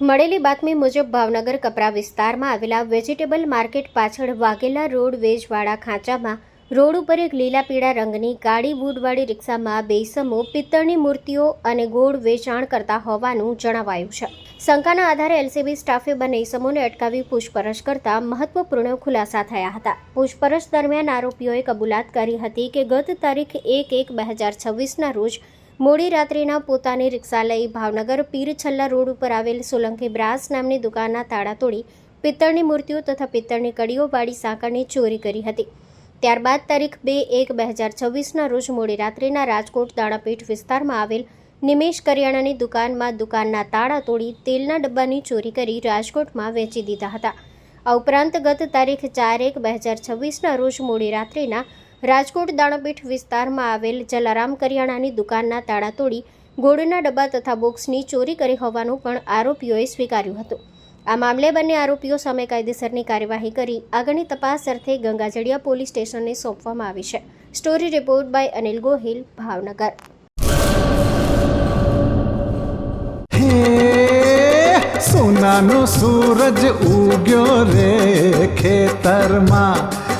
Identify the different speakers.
Speaker 1: મળેલી બાતમી મુજબ ભાવનગર કપરા વિસ્તારમાં આવેલા વેજીટેબલ માર્કેટ પાછળ વાઘેલા રોડ વેજવાળા ખાંચામાં રોડ ઉપર એક લીલા પીળા રંગની કાળી વૂડવાળી રિક્ષામાં બે ઇસમો પિત્તળની મૂર્તિઓ અને ગોળ વેચાણ કરતા હોવાનું જણાવાયું છે. શંકાના આધારે એલસીબી સ્ટાફે બંને ઇસમોને અટકાવી પૂછપરછ કરતા મહત્વપૂર્ણ ખુલાસા થયા હતા. પૂછપરછ દરમિયાન આરોપીઓએ કબૂલાત કરી હતી કે ગત તારીખ એક એક બે હજાર છવ્વીસના રોજ મોડી રાત્રિના પોતાની રિક્ષા લઈ ભાવનગર પીર છલ્લા રોડ ઉપર આવેલ સોલંકી બ્રાસ નામની દુકાનના તાળા તોડી પિત્તળની મૂર્તિઓ તથા પિત્તળની કડીઓ વાળી સાંકળની ચોરી કરી હતી. ત્યારબાદ તારીખ બે એક બે હજાર છવ્વીસના રોજ મોડી રાત્રિના રાજકોટ દાણાપીઠ વિસ્તારમાં આવેલ નિમેશ કરિયાણાની દુકાનમાં દુકાનના તાળા તોડી તેલના ડબ્બાની ચોરી કરી રાજકોટમાં વેચી દીધા હતા. આ ઉપરાંત ગત તારીખ ચાર એક બે હજાર છવ્વીસના રોજ મોડી રાત્રિના રાજકોટ દાણાપીઠ વિસ્તારમાં આવેલ જલારામ કરિયાણાની દુકાનના તાળા તોડી ગોળના ડબ્બા તથા બોક્સની ચોરી કરી હોવાનું પણ આરોપીઓએ સ્વીકાર્યું હતું. આ મામલે બંને આરોપીઓ સામે કાયદેસરની કાર્યવાહી કરી આગળની તપાસ અર્થે ગંગાજળિયા પોલીસ સ્ટેશનને સોંપવામાં આવી છે. Story report by Anil Gohil,
Speaker 2: Bhavnagar. સોનાનો સૂરજ ઉગ્યો રે ખેતરમાં.